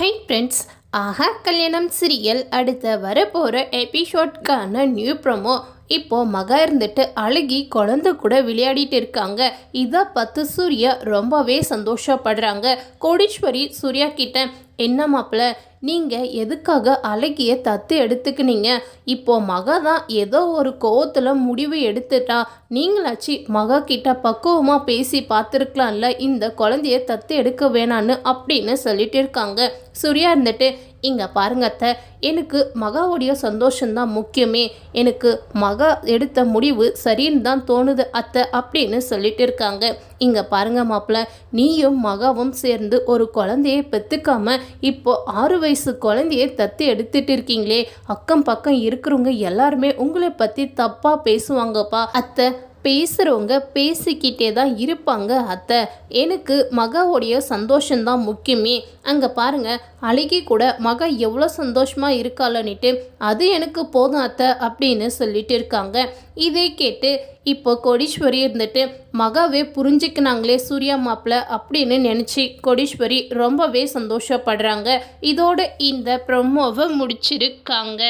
Hi friends ஆஹா கல்யாணம் serial அடுத்த வரப்போகிற எபிசோட்கான நியூ ப்ரோமோ இப்போது மக இருந்துட்டு அழுகி குழந்தை கூட விளையாடிட்டு இருக்காங்க. இதை பார்த்து சூர்யா ரொம்பவே சந்தோஷப்படுறாங்க. கோடீஸ்வரி சூர்யா கிட்ட என்ன மாப்பிள்ள நீங்கள் எதுக்காக அழகிய தத்து எடுத்துக்கினீங்க? இப்போ மக தான் ஏதோ ஒரு கோவத்தில் முடிவு எடுத்துட்டா நீங்களாச்சு மக கிட்ட பக்குவமாக பேசி பார்த்துருக்கலாம்ல இந்த குழந்தைய தத்து எடுக்க வேணான்னு அப்படின்னு சொல்லிட்டு இருக்காங்க. சூர்யா இருந்துட்டு இங்கே பாருங்க அத்தை எனக்கு மகாவுடைய சந்தோஷம்தான் முக்கியமே. எனக்கு மகா எடுத்த முடிவு சரின்னு தான் தோணுது அத்தை அப்படின்னு சொல்லிட்டு இருக்காங்க. இங்கே பாருங்க மாப்பிள்ள நீயும் மகாவும் சேர்ந்து ஒரு குழந்தையை பெற்றுக்காம இப்போ ஆறு வயசு குழந்தைய தத்து எடுத்துட்டு இருக்கீங்களே. அக்கம் பக்கம் இருக்கிறவங்க எல்லாருமே உங்களை பற்றி தப்பாக பேசுவாங்கப்பா. அத்தை பேசுகிறவங்க பேசிக்கிட்டே தான் இருப்பாங்க அத்தை. எனக்கு மகாவுடைய சந்தோஷம்தான் முக்கியமே. அங்கே பாருங்க அழகி கூட மக எவ்வளோ சந்தோஷமாக இருக்காளன்னுட்டு அது எனக்கு போதும் அத்தை அப்படின்னு சொல்லிட்டு இருக்காங்க. இதை கேட்டு இப்போ கோடீஸ்வரி இருந்துட்டு மகாவே புரிஞ்சுக்கினாங்களே சூர்யா மாப்பிள்ள அப்படின்னு நினச்சி கோடீஸ்வரி ரொம்பவே சந்தோஷப்படுறாங்க. இதோட இந்த ப்ரொமோவை முடிச்சிருக்காங்க.